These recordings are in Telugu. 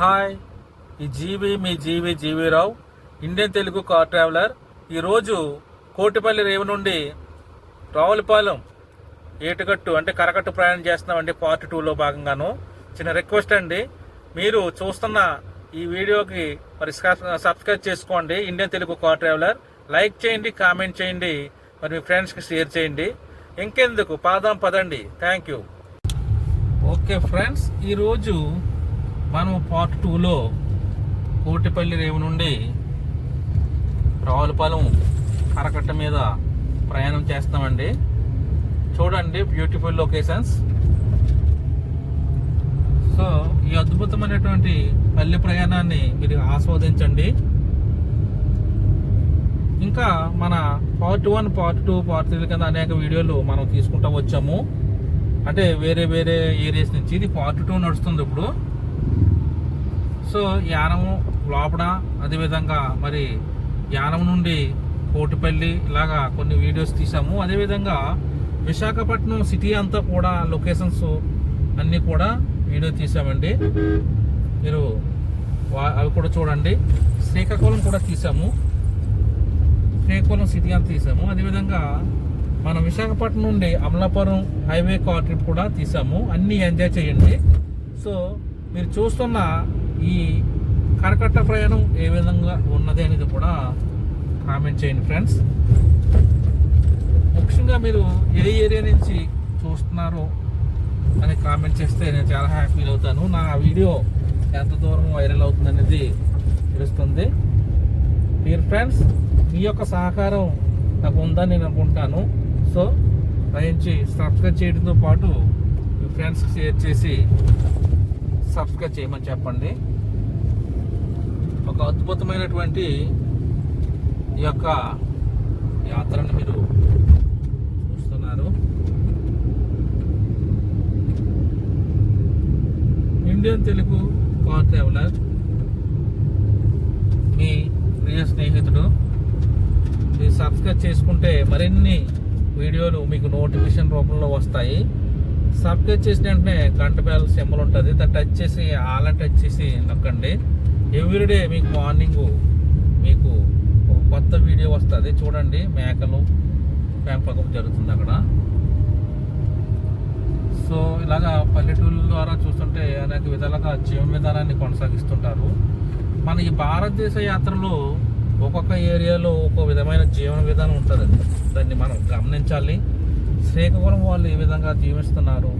హాయ్. ఈ జీవి మీ GV GV Rao Indian Telugu car traveller. ఈరోజు కోటిపల్లి రేవు నుండి రావులపాలెం ఏటుగట్టు అంటే కరకట్టు ప్రయాణం చేస్తున్నామండి పార్ట్ టూలో భాగంగాను. చిన్న రిక్వెస్ట్ అండి. మీరు చూస్తున్న ఈ వీడియోకి మరి సబ్స్క్రైబ్ చేసుకోండి. Indian Telugu car traveller. Like చేయండి కామెంట్ చేయండి. మరి మీ ఫ్రెండ్స్కి షేర్ చేయండి. ఇంకెందుకు? పాదం పదండి. థ్యాంక్ యూ ఓకే ఫ్రెండ్స్ ఈరోజు మనం పార్ట్ టూలో కోటిపల్లి రేవు నుండి రావులపాలెం కరకట్ట మీద ప్రయాణం చేస్తామండి. చూడండి బ్యూటిఫుల్ లొకేషన్స్ సో ఈ అద్భుతమైనటువంటి పల్లె ప్రయాణాన్ని మీరు ఆస్వాదించండి. ఇంకా మన part one part two part three కింద అనేక వీడియోలు మనం తీసుకుంటూ వచ్చాము. అంటే వేరే వేరే ఏరియాస్ నుంచి ఇది పార్ట్ టూ నడుస్తుంది ఇప్పుడు. సో యానము లోపల అదేవిధంగా మరి యానం నుండి కోటిపల్లి ఇలాగా కొన్ని వీడియోస్ తీసాము. అదేవిధంగా విశాఖపట్నం సిటీ అంతా కూడా లొకేషన్స్ అన్నీ కూడా వీడియో తీసామండి. మీరు వా- అవి కూడా చూడండి. శ్రీకాకుళం కూడా తీసాము. శ్రీకాకుళం సిటీ అంతా తీసాము. అదేవిధంగా మనం విశాఖపట్నం నుండి అమలాపురం హైవే కార్ ట్రిప్ కూడా తీసాము. అన్నీ ఎంజాయ్ చేయండి. సో మీరు చూస్తున్న ఈ కరకట్ట ప్రయాణం ఏ విధంగా ఉన్నది అనేది కూడా కామెంట్ చేయండి ఫ్రెండ్స్ ముఖ్యంగా మీరు ఏ ఏరియా నుంచి చూస్తున్నారో అని కామెంట్ చేస్తే నేను చాలా హ్యాపీ అవుతాను. నా వీడియో ఎంత దూరం వైరల్ అవుతుంది అనేది తెలుస్తుంది. మీరు ఫ్రెండ్స్ మీ యొక్క సహకారం నాకు ఉందని నేను అనుకుంటాను. సో దయించి సబ్స్క్రైబ్ చేయడంతో పాటు మీ ఫ్రెండ్స్కి షేర్ చేసి సబ్స్క్రైబ్ చేయమని చెప్పండి. ఒక అద్భుతమైనటువంటి ఈ యొక్క యాత్రను మీరు చూస్తున్నారు. ఇండియన్ తెలుగు కార్ ట్రావెలర్ మీ ప్రియ స్నేహితుడు. మీరు సబ్స్క్రైబ్ చేసుకుంటే మరిన్ని వీడియోలు మీకు నోటిఫికేషన్ రూపంలో వస్తాయి. సబ్స్క్రైబ్ చేసిన వెంటనే గంట బెల్ సింబల్ ఉంటుంది. దాన్ని టచ్ చేసి ఆల్ టచ్ చేసి నొక్కండి. ఎవ్రీడే మీకు మార్నింగ్ మీకు ఒక కొత్త వీడియో వస్తుంది. చూడండి మేకలు పెంపకం జరుగుతుంది అక్కడ. సో ఇలాగా పల్లెటూళ్ళ ద్వారా చూస్తుంటే అనేక విధాలుగా జీవన విధానాన్ని కొనసాగిస్తుంటారు. మన ఈ భారతదేశ యాత్రలో ఒక్కొక్క ఏరియాలో ఒక్కో విధమైన జీవన విధానం ఉంటుంది దాన్ని మనం గమనించాలి. శ్రీకాకుళం వాళ్ళు ఏ విధంగా జీవిస్తున్నారు?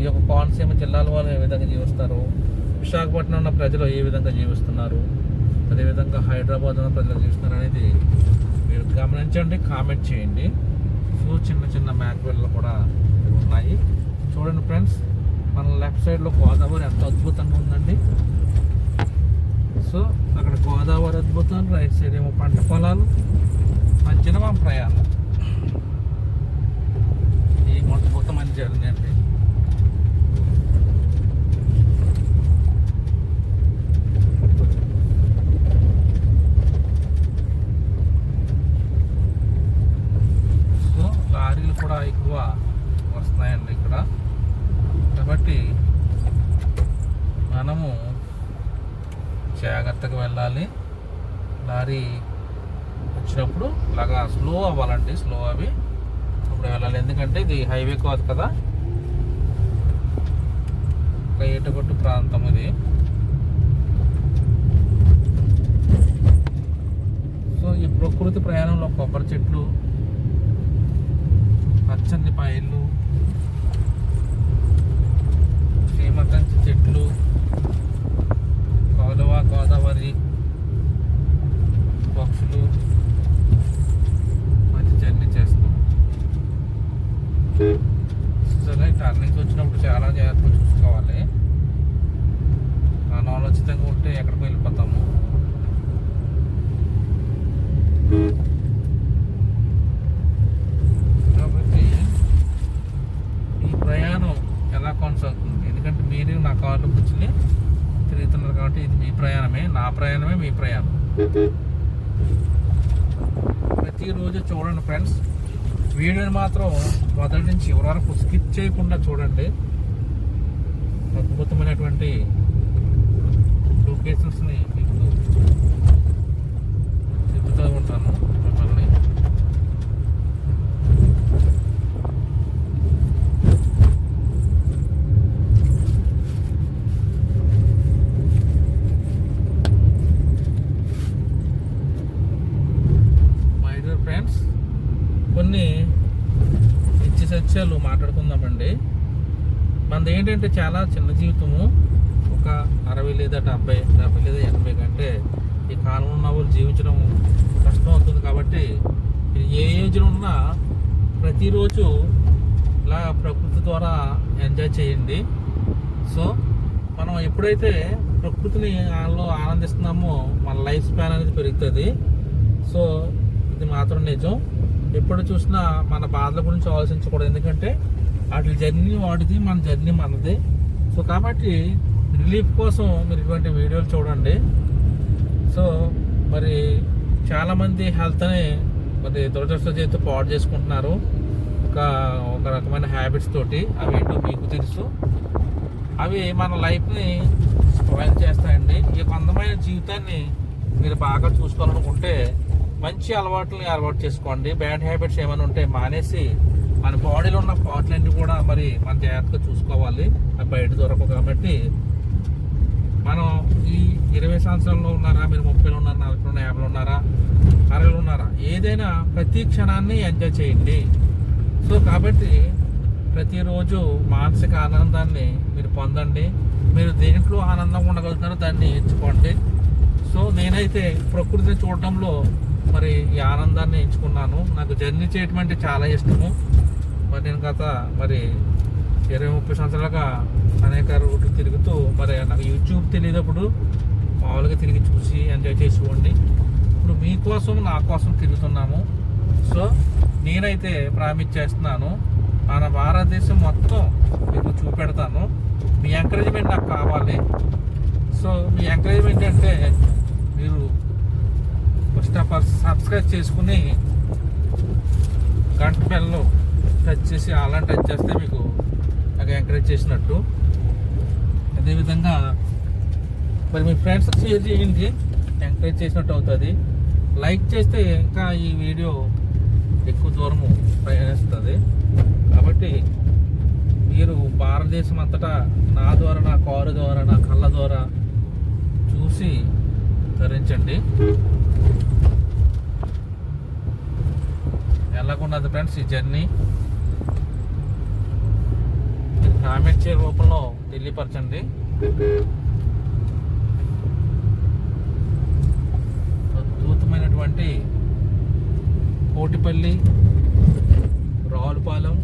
ఈ యొక్క కోనసీమ జిల్లాల వాళ్ళు ఏ విధంగా జీవిస్తారు? విశాఖపట్నం ఉన్న ప్రజలు ఏ విధంగా జీవిస్తున్నారు? అదేవిధంగా హైదరాబాద్ ఉన్న ప్రజలు జీవిస్తున్నారు అనేది మీరు గమనించండి కామెంట్ చేయండి. సో చిన్న చిన్న మ్యాక్వెల్ కూడా ఉన్నాయి. చూడండి ఫ్రెండ్స్ మన లెఫ్ట్ సైడ్లో గోదావరి ఎంత అద్భుతంగా ఉందండి. సో అక్కడ గోదావరి అద్భుతం రైట్ సైడ్ ఏమో పంట పొలాలు మధ్యన మా ప్రయాణం. మంచి జర్నీ అండి సో లారీలు కూడా ఎక్కువ వస్తున్నాయండి ఇక్కడ. కాబట్టి మనము జాగ్రత్తగా వెళ్ళాలి. లారీ వచ్చినప్పుడు ఇలాగా స్లో అవ్వాలండి స్లో అవి. అప్పుడు వెళ్ళాలి. ఎందుకంటే ఇది హైవే కాదు కదా. ఒక ఏటగొట్టు ప్రాంతం ఇది. సో ఈ ప్రకృతి ప్రయాణంలో కొబ్బరి చెట్లు పచ్చని పాయలు సీమకంచి చెట్లు కాలువ గోదావరి పక్షులు మంచి జర్నీ చేస్తాం సరే టర్నింగ్స్ వచ్చినప్పుడు చాలా జాగ్రత్తగా చూసుకోవాలి అనాలోచితంగా ఉంటే ఎక్కడికి వెళ్ళిపోతాము కాబట్టి ఈ ప్రయాణం ఎలా కొనసాగుతుంది ఎందుకంటే మీరు నా కార్లో కూర్చుని తిరుగుతున్నారు కాబట్టి ఇది మీ ప్రయాణమే నా ప్రయాణమే మీ ప్రయాణం. ప్రతిరోజు చూడండి ఫ్రెండ్స్ వీడియోని మాత్రం మొదటి నుంచి చివరి వరకు స్కిప్ చేయకుండా చూడండి. అద్భుతమైనటువంటి లొకేషన్స్ని మీకు చెబుతూ ఉంటాను మిమ్మల్ని మై డియర్ ఫ్రెండ్స్ కొన్ని నిత్య సత్యాలు మాట్లాడుకుందామండి. మనది ఏంటంటే చాలా చిన్న జీవితము. ఒక అరవై లేదా డెబ్బై డెబ్బై లేదా ఎనభై కంటే ఈ కాలం ఉన్న వాళ్ళు జీవించడం కష్టం అవుతుంది కాబట్టి ఏ ఏజ్లో ఉన్నా ప్రతిరోజు ఇలా ప్రకృతి ద్వారా ఎంజాయ్ చేయండి. సో మనం ఎప్పుడైతే ప్రకృతిని లో ఆనందిస్తున్నామో మన లైఫ్ స్పాన్ అనేది పెరుగుతుంది. సో ఇది మాత్రం నిజం. ఎప్పుడు చూసినా మన బాధల గురించి ఆలోచించకూడదు. ఎందుకంటే వాటి జర్నీ వాటిది మన జర్నీ మనది. సో కాబట్టి రిలీఫ్ కోసం మీరు ఇటువంటి వీడియోలు చూడండి. సో మరి చాలామంది హెల్త్ని మరి దురదృష్ట చేతి పాడు చేసుకుంటున్నారు. ఒక ఒక రకమైన హ్యాబిట్స్ తోటి. అవి ఏంటో మీకు తెలుసు. అవి మన లైఫ్ని స్పాయిల్ చేస్తాయండి. ఈ కొంతమైన జీవితాన్ని మీరు బాగా చూసుకోవాలనుకుంటే మంచి అలవాట్లని అలవాటు చేసుకోండి. బ్యాడ్ హ్యాబిట్స్ ఏమైనా ఉంటే మానేసి మన బాడీలో ఉన్న పార్ట్లన్నీ కూడా మరి మన జాగ్రత్తగా చూసుకోవాలి. బయట దొరకవు కాబట్టి మనం ఈ ఇరవై సంవత్సరాల్లో ఉన్నారా? మీరు ముప్పైలో ఉన్నారా? నలభై ఉన్నారా? యాభైలో ఉన్నారా? అరవైలో ఉన్నారా? ఏదైనా ప్రతి క్షణాన్ని ఎంజాయ్ చేయండి. సో కాబట్టి ప్రతిరోజు మానసిక ఆనందాన్ని మీరు పొందండి. మీరు దేంట్లో ఆనందంగా ఉండగలుగుతారో దాన్ని ఎంచుకోండి. సో నేనైతే ప్రకృతిని చూడడంలో మరి ఈ ఆనందాన్ని ఎంచుకున్నాను. నాకు జర్నీ చేయటం అంటే చాలా ఇష్టము. మరి నేను గత మరి ఇరవై ముప్పై సంవత్సరాలుగా అనేక రూట్లు తిరుగుతూ మరి నాకు యూట్యూబ్ తెలియనప్పుడు మామూలుగా తిరిగి చూసి ఎంజాయ్ చేసుకోండి ఇప్పుడు మీకోసం నా కోసం తిరుగుతున్నాము. సో నేనైతే ప్రామిస్ చేస్తున్నాను. మన భారతదేశం మొత్తం మీకు చూపెడతాను. మీ ఎంకరేజ్మెంట్ నాకు కావాలి. సో మీ ఎంకరేజ్మెంట్ అంటే మీరు సబ్స్క్రైబ్ చేసుకుని గంట బెల్లు టచ్ చేసి అలాంటి టచ్ చేస్తే మీకు నాకు ఎంకరేజ్ చేసినట్టు. అదేవిధంగా మరి మీ ఫ్రెండ్స్ షేర్ చేయండి ఎంకరేజ్ చేసినట్టు అవుతుంది. లైక్ చేస్తే ఇంకా ఈ వీడియో ఎక్కువ దూరము ప్రయాణిస్తుంది. కాబట్టి మీరు భారతదేశం అంతటా నా ద్వారా నా కారు ద్వారా నా కళ్ళ ద్వారా చూసి ధరించండి. ఎలాగున్నది ఫ్రెండ్స్ ఈ జర్నీ? కామెంట్ చే రూపంలో తెలియపరచండి. అద్భుతమైనటువంటి కోటిపల్లి రావులపాలెం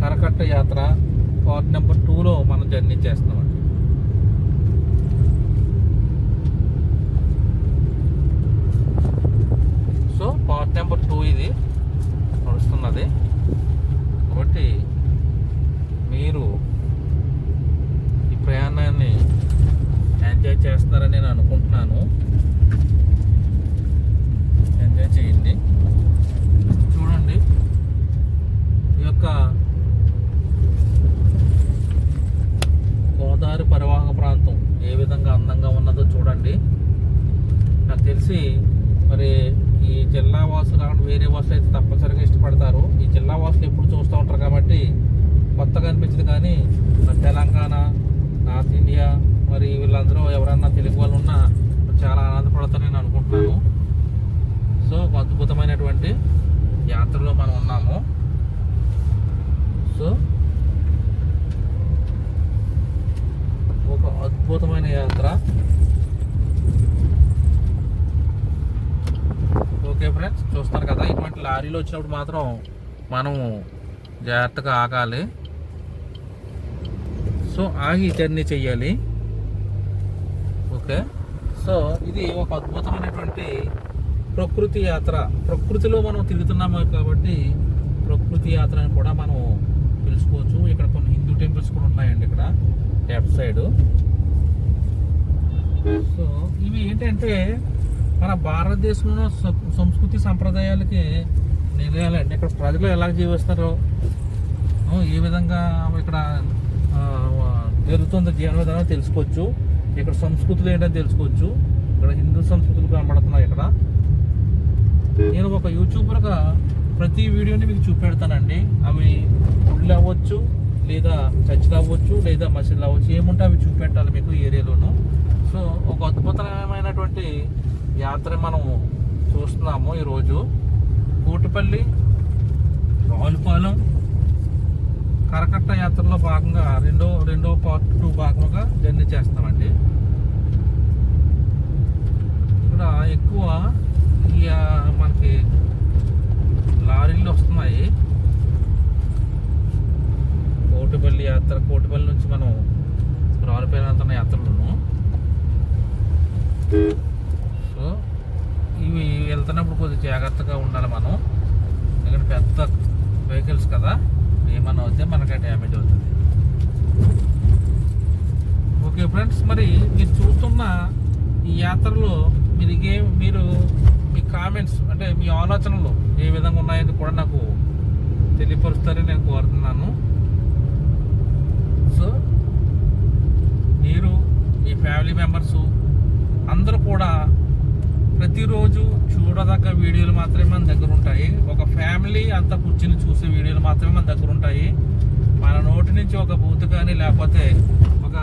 కరకట్ట యాత్ర పార్ట్ నెంబర్ టూలో మనం జర్నీ చేస్తున్నామండి. సో నెంబర్ టూ ఇది నడుస్తున్నది. కాబట్టి మీరు ఈ ప్రయాణాన్ని ఎంజాయ్ చేస్తారని నేను అనుకుంటున్నాను. ఎంజాయ్ చేయండి. చూడండి. ఈ యొక్క గోదావరి పరివాహక ప్రాంతం ఏ విధంగా అందంగా ఉన్నదో చూడండి. నాకు తెలిసి మరి ఈ జిల్లా వాసులు కాకుండా వేరే వాసులు అయితే తప్పనిసరిగా ఇష్టపడతారు. ఈ జిల్లా వాసులు ఎప్పుడు చూస్తూ ఉంటారు కాబట్టి కొత్తగా అనిపించింది కానీ మన తెలంగాణ నార్త్ ఇండియా మరి వీళ్ళందరూ ఎవరన్నా తెలుగు వాళ్ళు ఉన్నా చాలా ఆనందపడతారు నేను అనుకుంటున్నాను. సో ఒక అద్భుతమైనటువంటి యాత్రలో మనం ఉన్నాము. సో ఒక అద్భుతమైన యాత్ర ఓకే ఫ్రెండ్స్ చూస్తారు కదా ఇటువంటి లారీలు వచ్చినప్పుడు మాత్రం మనం జాగ్రత్తగా ఆగాలి. సో ఆగి జర్నీ చెయ్యాలి. ఓకే? సో ఇది ఒక అద్భుతమైనటువంటి ప్రకృతి యాత్ర. ప్రకృతిలో మనం తిరుగుతున్నాము కాబట్టి ప్రకృతి యాత్ర అని కూడా మనం తెలుసుకోవచ్చు ఇక్కడ కొన్ని హిందూ టెంపుల్స్ కూడా ఉన్నాయండి ఇక్కడ లెఫ్ట్ సైడ్. సో ఇవి ఏంటంటే మన భారతదేశంలో సంస్కృతి సంప్రదాయాలకి నిలయాలండి. ఇక్కడ ప్రజలు ఎలా జీవిస్తారో ఏ విధంగా ఇక్కడ ఆ, జరుగుతున్న జీవన విధానం తెలుసుకోవచ్చు. ఇక్కడ సంస్కృతులు ఏంటని తెలుసుకోవచ్చు. ఇక్కడ హిందూ సంస్కృతులు కనబడుతున్నాయి ఇక్కడ. నేను ఒక యూట్యూబర్గా ప్రతి వీడియోని మీకు చూపెడతానండి. అవి గుళ్ళు అవ్వచ్చు లేదా చర్చిలు అవ్వచ్చు లేదా మసీదులు అవ్వచ్చు ఏముంటే అవి చూపెట్టాలి మీకు ఏరియాలోనూ. సో ఒక అద్భుతమైనటువంటి యాత్ర మనం చూస్తున్నాము ఈరోజు. కూటపల్లి రావులపాలెం కరకట్ట యాత్రలో భాగంగా రెండో రెండో పార్ట్ టూ భాగంగా జర్నీ చేస్తామండి ఇక్కడ ఎక్కువ ఈ ఆ, మనకి లారీలు వస్తున్నాయి కోటిపల్లి యాత్ర కోటిపల్లి నుంచి మనం రావులపల్లి వెళ్తున్న యాత్రలోను సో ఇవి వెళ్తున్నప్పుడు కొద్దిగా జాగ్రత్తగా ఉండాలి మనం ఎందుకంటే వెహికల్స్ కదా ఏమన్నా వస్తే మనకి డ్యామేజ్ అవుతుంది. ఓకే ఫ్రెండ్స్ మరి మీరు చూస్తున్న ఈ యాత్రలో మీరు ఏ మీరు మీ కామెంట్స్ అంటే మీ ఆలోచనలు ఏ విధంగా ఉన్నాయని కూడా నాకు తెలియపరుస్తారని నేను కోరుతున్నాను. సో మీరు మీ ఫ్యామిలీ మెంబర్స్ అందరూ కూడా ప్రతిరోజు చూడదగ్గ వీడియోలు మాత్రమే మన దగ్గర ఉంటాయి. ఒక ఫ్యామిలీ అంతా కూర్చుని చూసే వీడియోలు మాత్రమే మన దగ్గర ఉంటాయి. మన నోటి నుంచి ఒక బూత్ కానీ లేకపోతే ఒక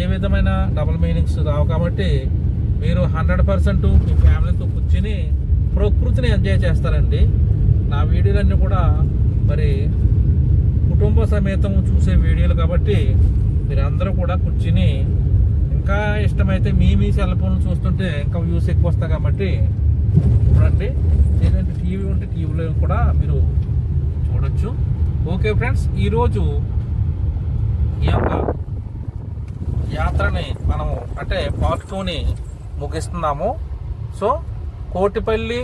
ఏ విధమైన డబుల్ మీనింగ్స్ రావు కాబట్టి మీరు హండ్రెడ్ పర్సెంట్ మీ ఫ్యామిలీతో కూర్చుని ప్రకృతిని ఎంజాయ్ చేస్తారండి. నా వీడియోలన్నీ కూడా మరి కుటుంబ సమేతం చూసే వీడియోలు కాబట్టి మీరందరూ కూడా కూర్చుని ఇంకా ఇష్టమైతే మీ మీ సెల్ ఫోన్ చూస్తుంటే ఇంకా వ్యూస్ ఎక్కువ వస్తాయి కాబట్టి చూడండి. లేదంటే టీవీ ఉంటే టీవీలో కూడా మీరు చూడొచ్చు. ఓకే ఫ్రెండ్స్ ఈరోజు ఈ యొక్క యాత్రని మనము అంటే పార్ట్ టూని ముగిస్తున్నాము. సో కోటిపల్లి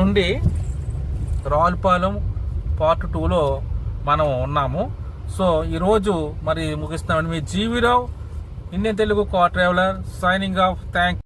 నుండి రావులపాలెం పార్ట్ టూలో మనం ఉన్నాము. సో ఈరోజు మరి ముగిస్తున్నామండి మీ GV Rao Indian Telugu car traveller signing off thank